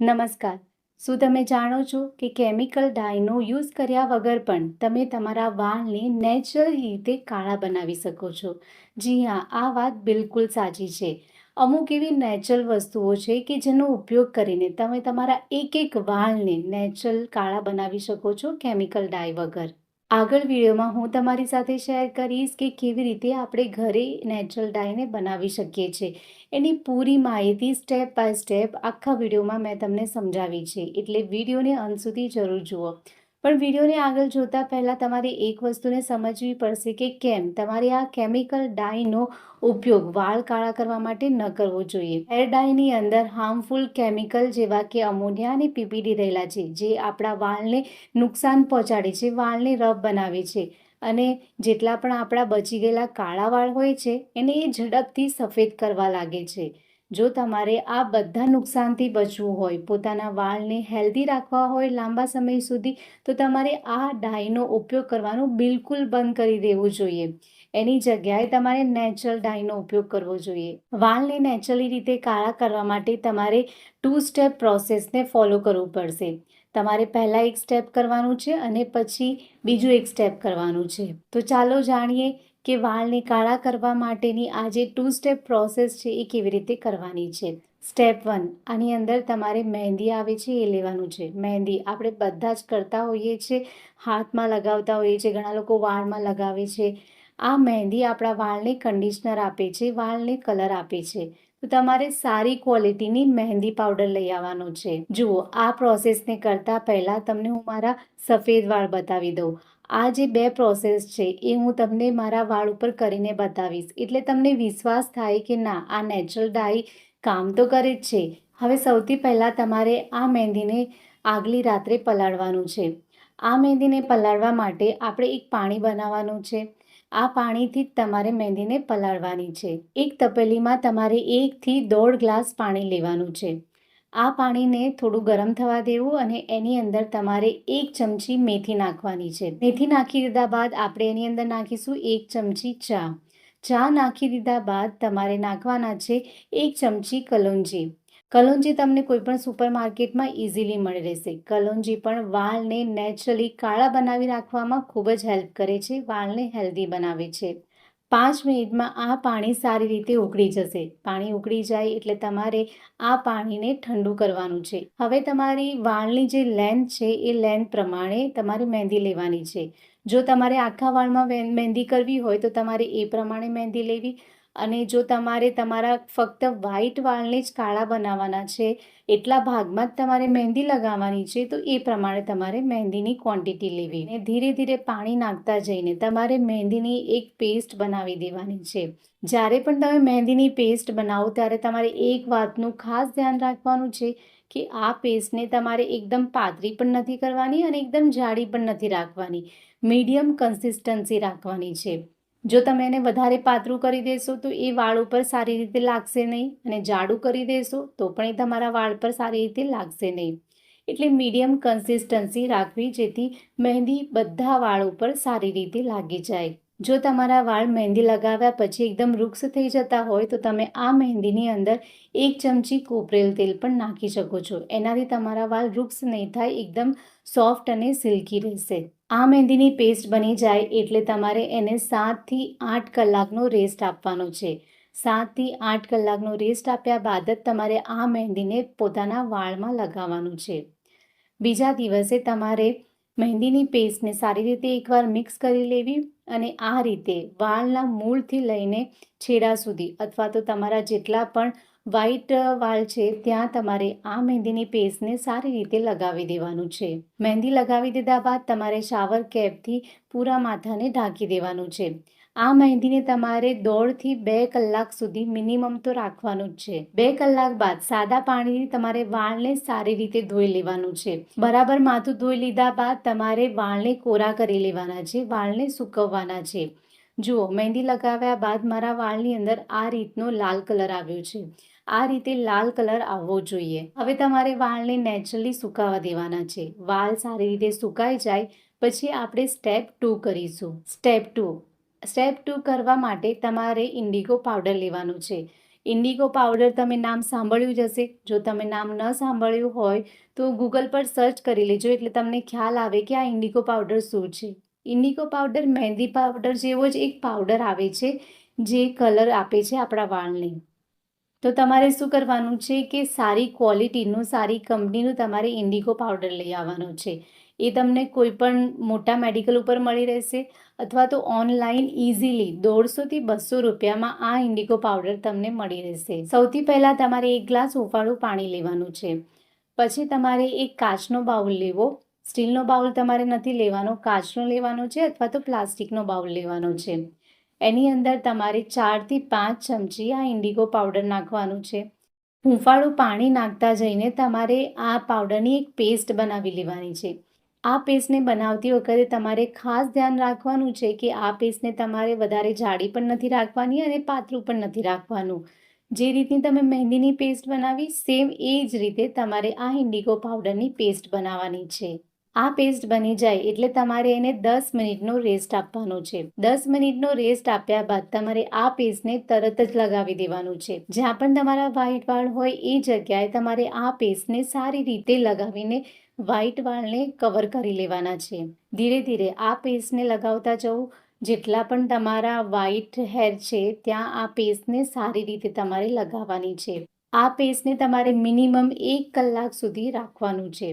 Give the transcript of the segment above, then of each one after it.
નમસ્કાર. શું તમે જાણો છો કે કેમિકલ ડાયનો યુઝ કર્યા વગર પણ તમે તમારા વાળને નેચરલ રીતે કાળા બનાવી શકો છો? જી હા, આ વાત બિલકુલ સાચી છે. અમુક એવી નેચરલ વસ્તુઓ છે કે જેનો ઉપયોગ કરીને તમે તમારા એક એક વાળને નેચરલ કાળા બનાવી શકો છો કેમિકલ ડાય વગર. આગળ વિડીયોમાં હું તમારી સાથે શેર કરીશ કે કેવી રીતે આપણે ઘરે નેચરલ ડાયને બનાવી શકીએ છીએ. એની પૂરી માહિતી સ્ટેપ બાય સ્ટેપ આખા વિડીયોમાં મેં તમને સમજાવી છે. એટલે વિડીયોને અંત સુધી જરૂર જુઓ. પણ વિડીયોને આગળ જોતા પહેલાં તમારે એક વસ્તુને સમજવી પડશે કે કેમ? તમારે આ કેમિકલ ડાયનો ઉપયોગ વાળ કાળા કરવા માટે ન કરવો જોઈએ. હેર ડાયની અંદર હાર્મફુલ કેમિકલ જેવા કે અમોનિયા અને પીપીડી રહેલા છે, જે આપણા વાળને નુકસાન પહોંચાડે છે, વાળને રફ બનાવે છે. અને જેટલા પણ આપણા બચી ગયેલા કાળા વાળ હોય છે, એને એ ઝડપથી સફેદ કરવા લાગે છે. જો તમારે આ બધા નુકસાનથી બચવું હોય, પોતાના વાળને હેલ્ધી રાખવા હોય લાંબા સમય સુધી, તો તમારે આ ડાયનો ઉપયોગ કરવાનું બિલકુલ બંધ કરી દેવું જોઈએ. એની જગ્યાએ તમારે નેચરલ ડાયનો ઉપયોગ કરવો જોઈએ. વાળને નેચરલી રીતે કાળા કરવા માટે તમારે ટુ સ્ટેપ પ્રોસેસને ફોલો કરવું પડશે. તમારે પહેલાં એક સ્ટેપ કરવાનું છે અને પછી બીજું એક સ્ટેપ કરવાનું છે. તો ચાલો જાણીએ કે વાળને કાળા કરવા માટેની આ જે ટુ સ્ટેપ પ્રોસેસ છે, એ કેવી રીતે કરવાની છે? સ્ટેપ વન આની અંદર તમારે મહેંદી આવે છે, એ લેવાનું છે. મહેંદી આપણે બધા જ કરતા હોઈએ છીએ, હાથમાં લગાવતા હોઈએ છીએ, ઘણા લોકો વાળમાં લગાવે છે. આ મહેંદી આપણા વાળને કન્ડિશનર આપે છે, વાળને કલર આપે છે. તો તમારે સારી ક્વોલિટીની મહેંદી પાવડર લઈ આવવાનો છે. જુઓ, આ પ્રોસેસને કરતાં પહેલાં તમને હું મારા સફેદ વાળ બતાવી દઉં. આ જે બે પ્રોસેસ છે, એ હું તમને મારા વાળ ઉપર કરીને બતાવીશ. એટલે તમને વિશ્વાસ થાય કે ના, આ નેચરલ ડાઈ કામ તો કરે જ છે. હવે સૌથી પહેલાં તમારે આ મહેંદીને આગલી રાત્રે પલાળવાનું છે. આ મહેંદીને પલાળવા માટે આપણે એક પાણી બનાવવાનું છે. આ પાણીથી જ તમારે મહેંદીને પલાળવાની છે. એક તપેલીમાં તમારે એકથી દોઢ ગ્લાસ પાણી લેવાનું છે. આ પાણીને થોડું ગરમ થવા દેવું અને એની અંદર તમારે એક ચમચી મેથી નાખવાની છે. મેથી નાખી દીધા બાદ આપણે એની અંદર નાખીશું એક ચમચી ચા. ચા નાખી દીધા બાદ તમારે નાખવાના છે એક ચમચી કલોંજી. કલોંજી તમને કોઈપણ સુપરમાર્કેટમાં સુપર માર્કેટમાં ઇઝીલી મળી રહેશે. કલોંજી પણ વાળને નેચરલી કાળા બનાવી રાખવામાં ખૂબ જ હેલ્પ કરે છે, વાળને હેલ્ધી બનાવે છે. પાંચ મિનિટમાં આ પાણી સારી રીતે ઉકળી જશે. પાણી ઉકળી જાય એટલે તમારે આ પાણીને ઠંડુ કરવાનું છે. હવે તમારી વાળની જે લેન્થ છે, એ લેન્થ પ્રમાણે તમારે મહેંદી લેવાની છે. જો તમારે આખા વાળમાં મહેંદી કરવી હોય તો તમારે એ પ્રમાણે મહેંદી લેવી. અને જો તમારે તમારા ફક્ત વ્હાઈટ વાળને જ કાળા બનાવવાના છે, એટલા ભાગમાં જ તમારે મહેંદી લગાવવાની છે, તો એ પ્રમાણે તમારે મહેંદીની ક્વોન્ટિટી લેવી. અને ધીરે ધીરે પાણી નાખતા જઈને તમારે મહેંદીની એક પેસ્ટ બનાવી દેવાની છે. જ્યારે પણ તમે મહેંદીની પેસ્ટ બનાવો, ત્યારે તમારે એક વાતનું ખાસ ધ્યાન રાખવાનું છે કે આ પેસ્ટને તમારે એકદમ પાતળી પણ નથી કરવાની અને એકદમ જાડી પણ નથી રાખવાની. મીડિયમ કન્સિસ્ટન્સી રાખવાની છે. જો તમે એને વધારે પાતળું કરી દેશો, તો એ વાળ ઉપર સારી રીતે લાગશે નહીં. અને જાડું કરી દેશો, તો પણ એ તમારા વાળ પર સારી રીતે લાગશે નહીં. એટલે મીડિયમ કન્સિસ્ટન્સી રાખવી, જેથી મહેંદી બધા વાળ ઉપર સારી રીતે લાગી જાય. જો તમારા વાળ મહેંદી લગાવ્યા પછી એકદમ વૃક્ષ થઈ જતા હોય, તો તમે આ મહેંદીની અંદર એક ચમચી કોપરેલ તેલ પણ નાખી શકો છો. એનાથી તમારા વાળ વૃક્ષ નહીં થાય, એકદમ સોફ્ટ અને સિલ્કી રહેશે. આ મહેંદીની પેસ્ટ બની જાય એટલે તમારે એને સાતથી આઠ કલાકનો રેસ્ટ આપવાનો છે. સાતથી આઠ કલાકનો રેસ્ટ આપ્યા બાદ જ તમારે આ મહેંદીને પોતાના વાળમાં લગાવવાનું છે. બીજા દિવસે તમારે મહેંદીની પેસ્ટને સારી રીતે એકવાર મિક્સ કરી લેવી અને આ રીતે વાળના મૂળથી લઈને છેડા સુધી અથવા તો તમારા જેટલા પણ વ્હાઈટ વાળ છે, ત્યાં તમારે આ મહેંદીની પેસ્ટને સારી રીતે લગાવી દેવાનું છે. મહેંદી લગાવી દીધા બાદ તમારે શાવર કેપથી પૂરા માથાને ઢાંકી દેવાનું છે. આ મહેંદીને તમારે દોઢથી બે કલાક સુધી મિનિમમ તો રાખવાનું જ છે. બે કલાક બાદ સાદા પાણીથી તમારે વાળને સારી રીતે ધોઈ લેવાનું છે. બરાબર માથું ધોઈ લીધા બાદ તમારે વાળને કોરા કરી લેવાના છે, વાળને સૂકવવાના છે. જુઓ, મહેંદી લગાવ્યા બાદ મારા વાળની અંદર આ રીતનો લાલ કલર આવ્યો છે. આ રીતે લાલ કલર આવવો જોઈએ. હવે તમારે વાળને નેચરલી સુકાવા દેવાના છે. વાળ સારી રીતે સુકાઈ જાય, પછી આપણે સ્ટેપ ટુ કરીશું. Step two. સ્ટેપ ટુ કરવા માટે તમારે ઇન્ડિગો પાવડર લેવાનું છે. ઇન્ડિગો પાવડર તમે નામ સાંભળ્યું જ હશે. જો તમે નામ ન સાંભળ્યું હોય, તો ગૂગલ પર સર્ચ કરી લેજો, એટલે તમને ખ્યાલ આવે કે આ ઇન્ડિગો પાવડર શું છે. ઇન્ડિગો પાવડર મહેંદી પાવડર જેવો જ એક પાવડર આવે છે, જે કલર આપે છે આપણા વાળને. તો તમારે શું કરવાનું છે કે સારી ક્વોલિટીનું, સારી કંપનીનું તમારે ઇન્ડિગો પાવડર લઈ આવવાનો છે. એ તમને કોઈ પણ મોટા મેડિકલ ઉપર મળી રહેશે અથવા તો ઓનલાઈન ઇઝીલી દોઢસોથી બસો રૂપિયામાં આ ઇન્ડિગો પાવડર તમને મળી રહેશે. સૌથી પહેલાં તમારે એક ગ્લાસ હુંફાળું પાણી લેવાનું છે. પછી તમારે એક કાચનો બાઉલ લેવો. સ્ટીલનો બાઉલ તમારે નથી લેવાનો, કાચનો લેવાનો છે અથવા તો પ્લાસ્ટિકનો બાઉલ લેવાનો છે. એની અંદર તમારે ચારથી પાંચ ચમચી આ ઇન્ડિગો પાવડર નાખવાનું છે. હૂંફાળું પાણી નાખતા જઈને તમારે આ પાવડરની એક પેસ્ટ બનાવી લેવાની છે. આ પેસ્ટને બનાવતી વખતે તમારે ખાસ ધ્યાન રાખવાનું છે કે આ પેસ્ટને તમારે વધારે જાડી પણ નથી રાખવાની અને પાતળું પણ નથી રાખવાનું. જે રીતની તમે મહેંદીની પેસ્ટ બનાવી, સેમ એ જ રીતે તમારે આ ઇન્ડિગો પાવડરની પેસ્ટ બનાવવાની છે. આ પેસ્ટ બની જાય એટલે તમારે એને દસ મિનિટનો રેસ્ટ આપવાનો છે. દસ મિનિટનો રેસ્ટ આપ્યા બાદ તમારે આ પેસ્ટને તરત જ લગાવી દેવાનું છે. જ્યાં પણ તમારા વ્હાઈટ વાળ હોય એ જગ્યાએ તમારે આ પેસ્ટને સારી રીતે લગાવીને વ્હાઈટ વાળને કવર કરી લેવાના છે. ધીરે ધીરે આ પેસ્ટને લગાવતા જવું. જેટલા પણ તમારા વ્હાઈટ હેર છે, ત્યાં આ પેસ્ટને સારી રીતે તમારે લગાવવાની છે. આ પેસ્ટને તમારે મિનિમમ એક કલાક સુધી રાખવાનું છે.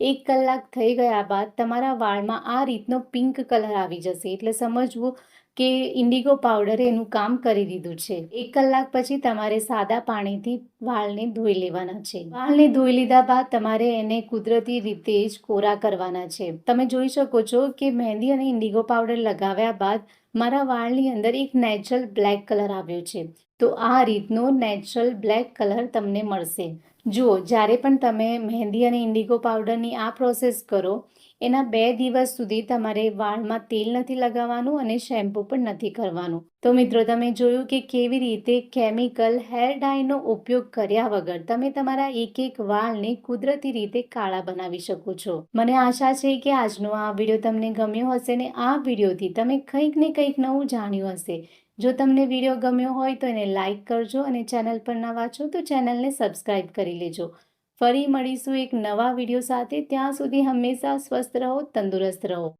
એક કલાક થઈ ગયા બાદ તમારા વાળમાં આ રીતનો પિંક કલર આવી જશે. એટલે સમજવું કે ઇન્ડિગો પાવડરે એનું કામ કરી દીધું છે. એક કલાક પછી તમારે સાદા પાણીથી વાળને ધોઈ લેવાના છે. વાળને ધોઈ લીધા બાદ તમારે એને કુદરતી રીતે જ કોરા કરવાના છે. તમે જોઈ શકો છો કે મહેંદી અને ઇન્ડિગો પાવડર લગાવ્યા બાદ મારા વાળની અંદર એક નેચરલ બ્લેક કલર આવ્યો છે. તો આ રીતનો નેચરલ બ્લેક કલર તમને મળશે. જુઓ જ્યારે પણ તમે મહેંદી અને ઇન્ડિગો પાવડરની આ પ્રોસેસ કરો, એના બે દિવસ સુધી તમારે વાળમાં તેલ નથી લગાવવાનું અને શેમ્પૂ પણ નથી કરવાનું. તો મિત્રો, તમે જોયું કે કેવી રીતે કેમિકલ હેર ડાયનો ઉપયોગ કર્યા વગર તમે તમારા એક એક વાળને કુદરતી રીતે કાળા બનાવી શકો છો. મને આશા છે કે આજનો આ વીડિયો તમને ગમ્યો હશે ને આ વિડીયોથી તમે કંઈક ને કંઈક નવું જાણ્યું હશે. જો તમને વીડિયો ગમ્યો હોય તો એને લાઇક કરજો અને ચેનલ પર નવા છો તો ચેનલને સબસ્ક્રાઈબ કરી લેજો. ફરી મળીશું એક નવા વીડિયો સાથે. ત્યાં સુધી હંમેશા સ્વસ્થ રહો, તંદુરસ્ત રહો.